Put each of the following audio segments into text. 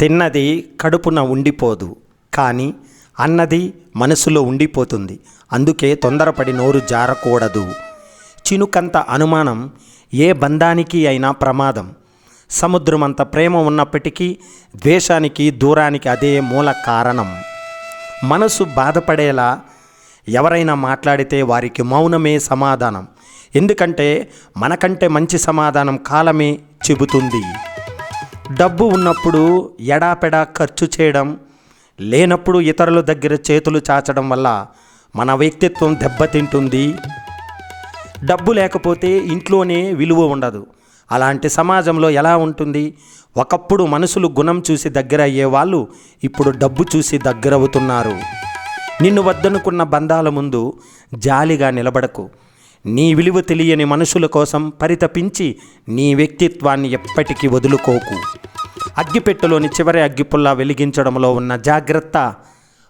తిన్నది కడుపున ఉండిపోదు కానీ అన్నది మనసులో ఉండిపోతుంది. అందుకే తొందరపడి నోరు జారకూడదు. చినుకంత అనుమానం ఏ బంధానికి అయినా ప్రమాదం. సముద్రమంత ప్రేమ ఉన్నప్పటికీ ద్వేషానికి దూరానికి అదే మూల కారణం. మనసు బాధపడేలా ఎవరైనా మాట్లాడితే వారికి మౌనమే సమాధానం. ఎందుకంటే మనకంటే మంచి సమాధానం కాలమే చెబుతుంది. డబ్బు ఉన్నప్పుడు ఎడాపెడా ఖర్చు చేయడం లేనప్పుడు ఇతరుల దగ్గర చేతులు చాచడం వల్ల మన వ్యక్తిత్వం దెబ్బతింటుంది. డబ్బు లేకపోతే ఇంట్లోనే విలువ ఉండదు. అలాంటి సమాజంలో ఎలా ఉంటుంది? ఒకప్పుడు మనుషులు గుణం చూసి దగ్గర అయ్యేవాళ్ళు ఇప్పుడు డబ్బు చూసి దగ్గరవుతున్నారు. నిన్ను వద్దనుకున్న బంధాల ముందు జాలిగా నిలబడకు. నీ విలువ తెలియని మనుషుల కోసం పరితపించి నీ వ్యక్తిత్వాన్ని ఎప్పటికీ వదులుకోకు. అగ్గిపెట్టెలోని చివరి అగ్గిపుల్ల వెలిగించడంలో ఉన్న జాగ్రత్త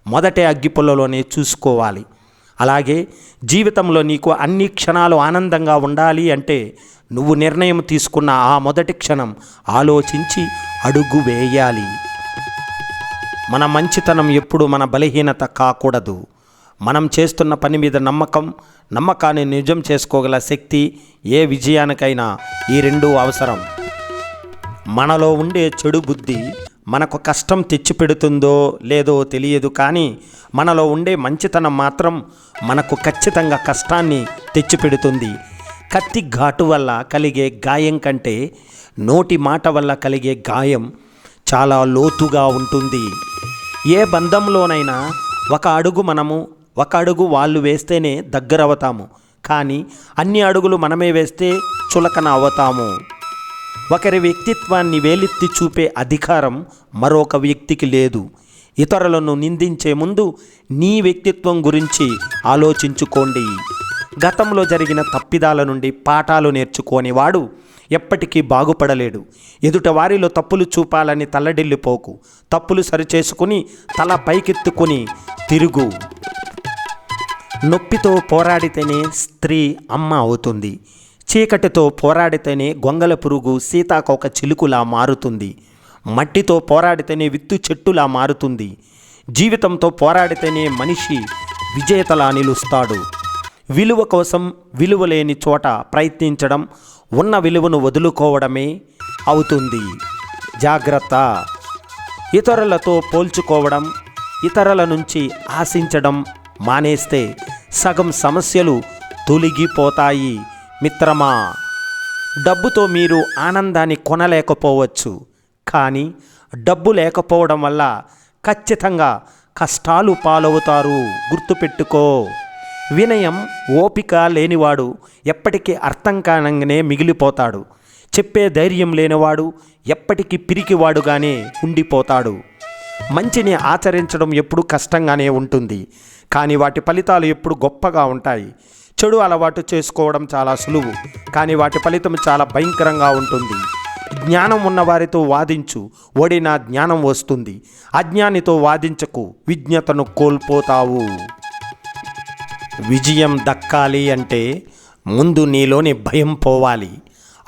మొదటే అగ్గిపుల్లలోనే చూసుకోవాలి. అలాగే జీవితంలో నీకు అన్ని క్షణాలు ఆనందంగా ఉండాలి అంటే నువ్వు నిర్ణయం తీసుకున్న ఆ మొదటి క్షణం ఆలోచించి అడుగు వేయాలి. మన మంచితనం ఎప్పుడు మన బలహీనత కాకూడదు. మనం చేస్తున్న పని మీద నమ్మకం నమ్మకాన్ని నిజం చేసుకోగల శక్తి ఏ విజయానికైనా ఈ రెండూ అవసరం. మనలో ఉండే చెడు బుద్ధి మనకు కష్టం తెచ్చిపెడుతుందో లేదో తెలియదు కానీ మనలో ఉండే మంచితనం మాత్రం మనకు ఖచ్చితంగా కష్టాన్ని తెచ్చిపెడుతుంది. కత్తి ఘాటు వల్ల కలిగే గాయం కంటే నోటి మాట వల్ల కలిగే గాయం చాలా లోతుగా ఉంటుంది. ఏ బంధంలోనైనా ఒక అడుగు మనము ఒక అడుగు వాళ్ళు వేస్తేనే దగ్గరవుతాము కానీ అన్ని అడుగులు మనమే వేస్తే చులకన అవుతాము. ఒకరి వ్యక్తిత్వాన్ని వేలెత్తి చూపే అధికారం మరొక వ్యక్తికి లేదు. ఇతరులను నిందించే ముందు నీ వ్యక్తిత్వం గురించి ఆలోచించుకోండి. గతంలో జరిగిన తప్పిదాల నుండి పాఠాలు నేర్చుకోనివాడు ఎప్పటికీ బాగుపడలేడు. ఎదుట వారిలో తప్పులు చూపాలని తల్లడిల్లిపోకు. తప్పులు సరిచేసుకుని తల పైకెత్తుకుని తిరుగు. నొప్పితో పోరాడితేనే స్త్రీ అమ్మ అవుతుంది. చీకటితో పోరాడితేనే గొంగల పురుగు సీతాకోక చిలుకులా మారుతుంది. మట్టితో పోరాడితేనే విత్తు చెట్టులా మారుతుంది. జీవితంతో పోరాడితేనే మనిషి విజేతలా నిలుస్తాడు. విలువ కోసం విలువ లేని చోట ప్రయత్నించడం ఉన్న విలువను వదులుకోవడమే అవుతుంది. జాగ్రత్త. ఇతరులతో పోల్చుకోవడం ఇతరుల నుంచి ఆశించడం మానేస్తే సగం సమస్యలు తొలగిపోతాయి. మిత్రమా డబ్బుతో మీరు ఆనందాన్ని కొనలేకపోవచ్చు. కానీ డబ్బు లేకపోవడం వల్ల ఖచ్చితంగా కష్టాలు పాలవుతారు. గుర్తుపెట్టుకో. వినయం ఓపిక లేనివాడు ఎప్పటికీ అర్థం కానంగానే మిగిలిపోతాడు. చెప్పే ధైర్యం లేనివాడు ఎప్పటికీ పిరికివాడుగానే ఉండిపోతాడు. మంచిని ఆచరించడం ఎప్పుడు కష్టంగానే ఉంటుంది. కానీ వాటి ఫలితాలు ఎప్పుడు గొప్పగా ఉంటాయి. చెడు అలవాటు చేసుకోవడం చాలా సులువు కానీ వాటి ఫలితం చాలా భయంకరంగా ఉంటుంది. జ్ఞానం ఉన్నవారితో వాదించు ఓడినా జ్ఞానం వస్తుంది. అజ్ఞానితో వాదించకు విజ్ఞతను కోల్పోతావు. విజయం దక్కాలి అంటే ముందు నీలోని భయం పోవాలి.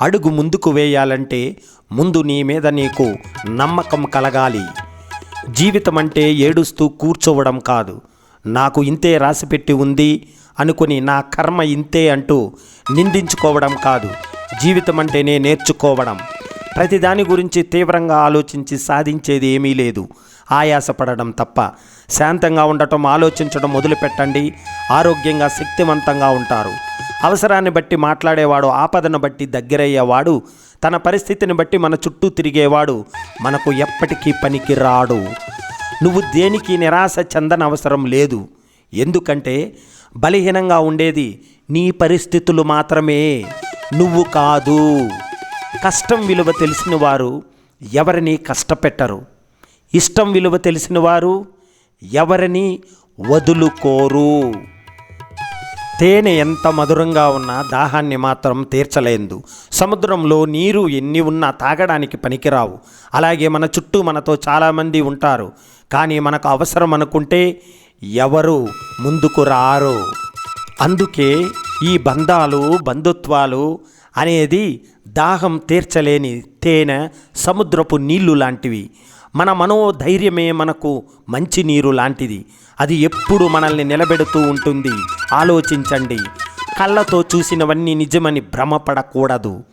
అడుగు ముందుకు వేయాలంటే ముందు నీ మీద నీకు నమ్మకం కలగాలి. జీవితం అంటే ఏడుస్తూ కూర్చోవడం కాదు. నాకు ఇంతే రాసిపెట్టి ఉంది అనుకుని నా కర్మ ఇంతే అంటూ నిందించుకోవడం కాదు. జీవితం అంటేనే నేర్చుకోవడం ప్రతిదాని గురించి తీవ్రంగా ఆలోచించి సాధించేది ఏమీ లేదు. ఆయాసపడడం తప్ప. శాంతంగా ఉండటం ఆలోచించడం మొదలుపెట్టండి. ఆరోగ్యంగా శక్తివంతంగా ఉంటారు. అవసరాన్ని బట్టి మాట్లాడేవాడు ఆపదను బట్టి దగ్గరయ్యేవాడు తన పరిస్థితిని బట్టి మన చుట్టూ తిరిగేవాడు మనకు ఎప్పటికీ పనికి రాడు నువ్వు దేనికి నిరాశ చెందనవసరం లేదు. ఎందుకంటే బలహీనంగా ఉండేది నీ పరిస్థితులు మాత్రమే. నువ్వు కాదు. కష్టం విలువ తెలిసిన వారు ఎవరిని కష్టపెట్టరు. ఇష్టం విలువ తెలిసిన వారు ఎవరిని వదులుకోరు. తేనె ఎంత మధురంగా ఉన్నా దాహాన్ని మాత్రం తీర్చలేదు. సముద్రంలో నీరు ఎన్ని ఉన్నా తాగడానికి పనికిరావు. అలాగే మన చుట్టూ మనతో చాలామంది ఉంటారు. కానీ మనకు అవసరం అనుకుంటే ఎవరు ముందుకు రారు. అందుకే ఈ బంధాలు బంధుత్వాలు అనేది దాహం తీర్చలేని తేనె సముద్రపు నీళ్ళు లాంటివి. మన మనోధైర్యమే మనకు మంచి నీరు లాంటిది. అది ఎప్పుడు మనల్ని నిలబెడుతూ ఉంటుంది. ఆలోచించండి. కళ్ళతో చూసినవన్నీ నిజమని భ్రమపడకూడదు.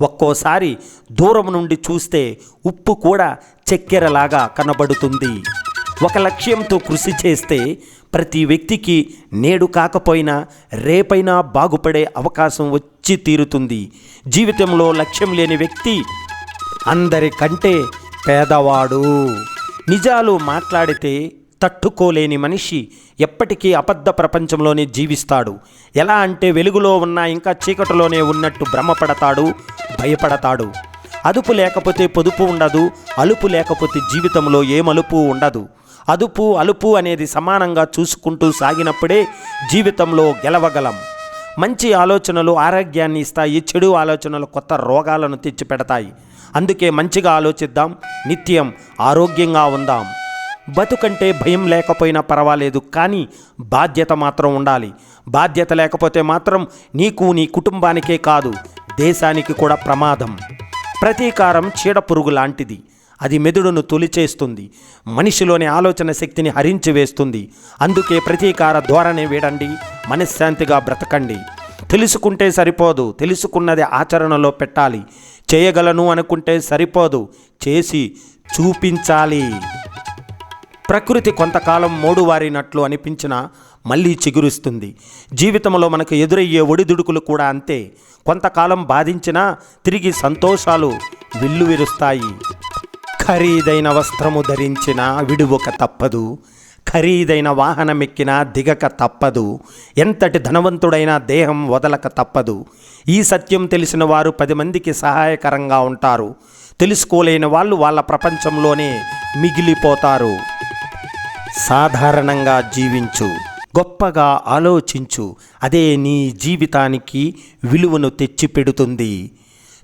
ఒక్కోసారి దూరం నుండి చూస్తే ఉప్పు కూడా చక్కెరలాగా కనబడుతుంది. ఒక లక్ష్యంతో కృషి చేస్తే ప్రతి వ్యక్తికి నేడు కాకపోయినా రేపైనా బాగుపడే అవకాశం వచ్చి తీరుతుంది. జీవితంలో లక్ష్యం లేని వ్యక్తి అందరికంటే పేదవాడు. నిజాలు మాట్లాడితే తట్టుకోలేని మనిషి ఎప్పటికీ అబద్ధ ప్రపంచంలోనే జీవిస్తాడు. ఎలా అంటే వెలుగులో ఉన్న ఇంకా చీకటిలోనే ఉన్నట్టు భ్రమపడతాడు భయపడతాడు. అదుపు లేకపోతే పొదుపు ఉండదు అలుపు లేకపోతే జీవితంలో ఏమలుపు ఉండదు. అదుపు అలుపు అనేది సమానంగా చూసుకుంటూ సాగినప్పుడే జీవితంలో గెలవగలం. మంచి ఆలోచనలు ఆరోగ్యాన్ని ఇస్తాయి చెడు ఆలోచనలు కొత్త రోగాలను తెచ్చిపెడతాయి. అందుకే మంచిగా ఆలోచిద్దాం నిత్యం ఆరోగ్యంగా ఉందాం. బతుకంటే భయం లేకపోయినా పర్వాలేదు కానీ బాధ్యత మాత్రం ఉండాలి. బాధ్యత లేకపోతే మాత్రం నీకు నీ కుటుంబానికే కాదు దేశానికి కూడా ప్రమాదం. ప్రతీకారం చీడపురుగు లాంటిది. అది మెదడును తొలిచేస్తుంది. మనిషిలోని ఆలోచన శక్తిని హరించి వేస్తుంది. అందుకే ప్రతీకార ధోరణి వీడండి మనశ్శాంతిగా బ్రతకండి. తెలుసుకుంటే సరిపోదు తెలుసుకున్నది ఆచరణలో పెట్టాలి. చేయగలను అనుకుంటే సరిపోదు. చేసి చూపించాలి. ప్రకృతి కొంతకాలం మోడువారినట్లు అనిపించినా మళ్ళీ చిగురుస్తుంది. జీవితంలో మనకు ఎదురయ్యే ఒడిదుడుకులు కూడా అంతే. కొంతకాలం బాధించినా తిరిగి సంతోషాలు విల్లువిరుస్తాయి ఖరీదైన వస్త్రము ధరించిన విడువక తప్పదు. ఖరీదైన వాహనమెక్కినా దిగక తప్పదు. ఎంతటి ధనవంతుడైనా దేహం వదలక తప్పదు. ఈ సత్యం తెలిసిన వారు పది మందికి సహాయకరంగా ఉంటారు. తెలుసుకోలేని వాళ్ళు వాళ్ళ ప్రపంచంలోనే మిగిలిపోతారు. సాధారణంగా జీవించు. గొప్పగా ఆలోచించు. అదే నీ జీవితానికి విలువను తెచ్చిపెడుతుంది.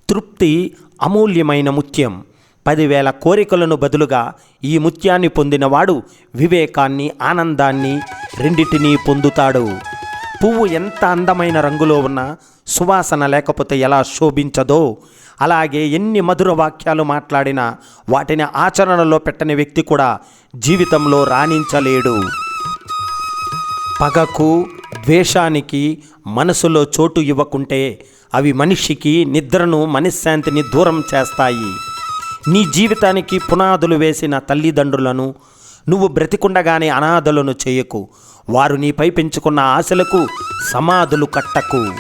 తృప్తి అమూల్యమైన ముత్యం. పదివేల కోరికలను బదులుగా ఈ ముత్యాన్ని పొందినవాడు వివేకాన్ని ఆనందాన్ని రెండిటినీ పొందుతాడు. పువ్వు ఎంత అందమైన రంగులో ఉన్నా సువాసన లేకపోతే ఎలా శోభించదో అలాగే ఎన్ని మధుర వాక్యాలు మాట్లాడినా వాటిని ఆచరణలో పెట్టని వ్యక్తి కూడా జీవితంలో రాణించలేడు. పగకు ద్వేషానికి మనసులో చోటు ఇవ్వకుంటే అవి మనిషికి నిద్రను మనశ్శాంతిని దూరం చేస్తాయి. నీ జీవితానికి పునాదులు వేసిన తల్లిదండ్రులను నువ్వు బ్రతికుండగానే అనాథలను చేయకు. వారు నీపై పెంచుకున్న ఆశలకు సమాధులు కట్టకు.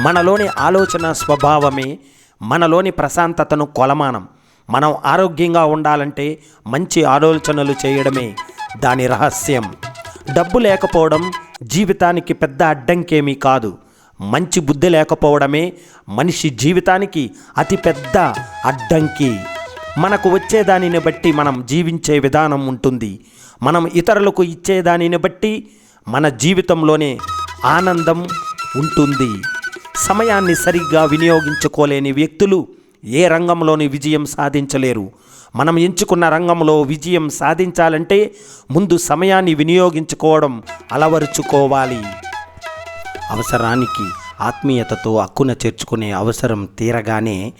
మనలోని ఆలోచన స్వభావమే మనలోని ప్రశాంతతను కొలమానం. మనం ఆరోగ్యంగా ఉండాలంటే మంచి ఆలోచనలు చేయడమే దాని రహస్యం. డబ్బు లేకపోవడం జీవితానికి పెద్ద అడ్డంకేమీ కాదు. మంచి బుద్ధి లేకపోవడమే మనిషి జీవితానికి అతి పెద్ద అడ్డంకి. మనకు వచ్చేదానిని బట్టి మనం జీవించే విధానం ఉంటుంది. మనం ఇతరులకు ఇచ్చేదానిని బట్టి మన జీవితంలోనే ఆనందం ఉంటుంది. సమయాన్ని సరిగ్గా వినియోగించుకోలేని వ్యక్తులు ఏ రంగంలోని విజయం సాధించలేరు. మనం ఎంచుకున్న రంగంలో విజయం సాధించాలంటే ముందు సమయాన్ని వినియోగించుకోవడం అలవరుచుకోవాలి. అవసరానికి ఆత్మీయతతో హక్కున చేర్చుకునే అవసరం తీరగానే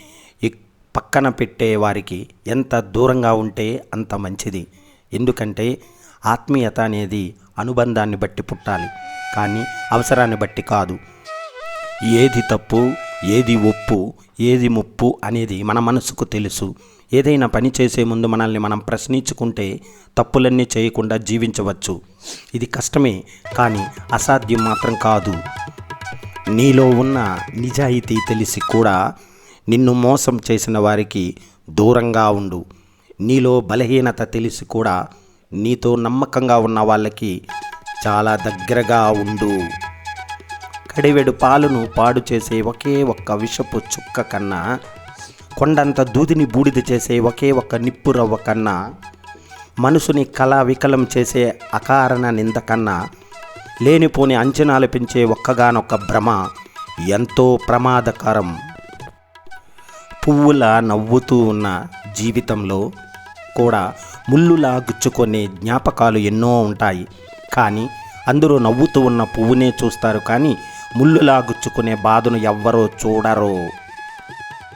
పక్కన పెట్టే వారికి ఎంత దూరంగా ఉంటే అంత మంచిది. ఎందుకంటే ఆత్మీయత అనేది అనుబంధాన్ని బట్టి పుట్టాలి కానీ అవసరాన్ని బట్టి కాదు. ఏది తప్పు ఏది ఒప్పు ఏది ముప్పు అనేది మన మనసుకు తెలుసు. ఏదైనా పని చేసే ముందు మనల్ని మనం ప్రశ్నించుకుంటే తప్పులన్నీ చేయకుండా జీవించవచ్చు. ఇది కష్టమే కానీ అసాధ్యం మాత్రం కాదు. నీలో ఉన్న నిజాయితీ తెలిసి కూడా నిన్ను మోసం చేసిన వారికి దూరంగా ఉండు. నీలో బలహీనత తెలిసి కూడా నీతో నమ్మకంగా ఉన్న వాళ్ళకి చాలా దగ్గరగా ఉండు. కడివెడు పాలును పాడు చేసే ఒకే ఒక్క విషపు చుక్క కన్నా కొండంత దూదిని బూడిద చేసే ఒకే ఒక్క నిప్పు రవ్వ కన్నా మనసుని కళ వికలం చేసే అకారణ నింద కన్నా లేనిపోని అంచనాలు పెంచే ఒక్కగానొక్క భ్రమ ఎంతో ప్రమాదకరం. పువ్వులా నవ్వుతూ ఉన్న జీవితంలో కూడా ముళ్ళులా గుచ్చుకునే జ్ఞాపకాలు ఎన్నో ఉంటాయి. కానీ అందరూ నవ్వుతూ ఉన్న పువ్వునే చూస్తారు. కానీ ముళ్ళులా గుచ్చుకునే బాధను ఎవ్వరూ చూడరు.